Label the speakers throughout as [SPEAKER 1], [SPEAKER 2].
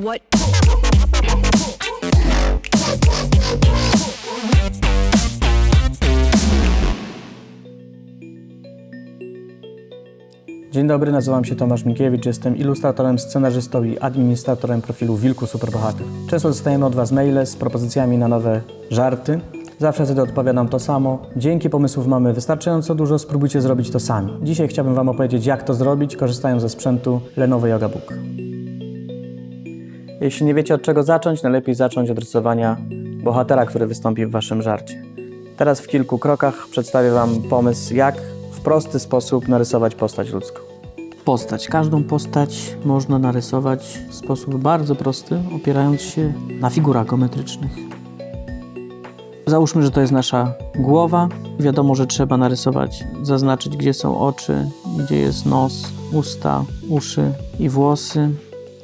[SPEAKER 1] What?
[SPEAKER 2] Dzień dobry, nazywam się Tomasz Minkiewicz, jestem ilustratorem, scenarzystą i administratorem profilu Wilku Superbohater. Często dostajemy od Was maile z propozycjami na nowe żarty. Zawsze wtedy odpowiadam to samo. Dzięki pomysłów mamy wystarczająco dużo, spróbujcie zrobić to sami. Dzisiaj chciałbym Wam opowiedzieć, jak to zrobić, korzystając ze sprzętu Lenovo Yoga Book. Jeśli nie wiecie od czego zacząć, najlepiej zacząć od rysowania bohatera, który wystąpi w Waszym żarcie. Teraz w kilku krokach przedstawię Wam pomysł, jak w prosty sposób narysować postać ludzką. Postać. Każdą postać można narysować w sposób bardzo prosty, opierając się na figurach geometrycznych. Załóżmy, że to jest nasza głowa. Wiadomo, że trzeba narysować, zaznaczyć, gdzie są oczy, gdzie jest nos, usta, uszy i włosy.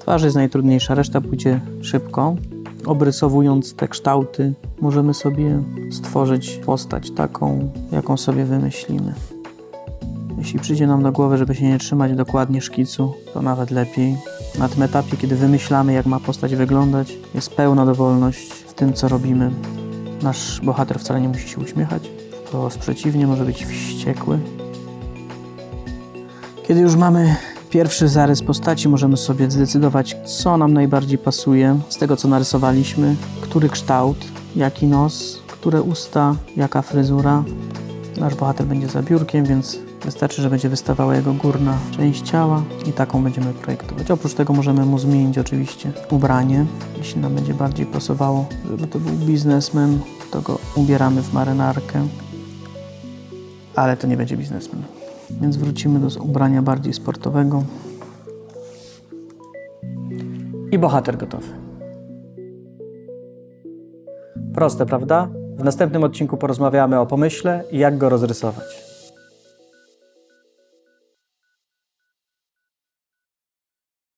[SPEAKER 2] Twarz jest najtrudniejsza, reszta pójdzie szybko. Obrysowując te kształty, możemy sobie stworzyć postać taką, jaką sobie wymyślimy. Jeśli przyjdzie nam do głowy, żeby się nie trzymać dokładnie szkicu, to nawet lepiej. Na tym etapie, kiedy wymyślamy, jak ma postać wyglądać, jest pełna dowolność w tym, co robimy. Nasz bohater wcale nie musi się uśmiechać, wprost przeciwnie, może być wściekły. Kiedy już mamy pierwszy zarys postaci, możemy sobie zdecydować, co nam najbardziej pasuje z tego, co narysowaliśmy, który kształt, jaki nos, które usta, jaka fryzura. Nasz bohater będzie za biurkiem, więc wystarczy, że będzie wystawała jego górna część ciała i taką będziemy projektować. Oprócz tego możemy mu zmienić oczywiście ubranie, jeśli nam będzie bardziej pasowało, żeby to był biznesmen, to go ubieramy w marynarkę, ale to nie będzie biznesmen. Więc wrócimy do ubrania bardziej sportowego. I bohater gotowy. Proste, prawda? W następnym odcinku porozmawiamy o pomyśle i jak go rozrysować.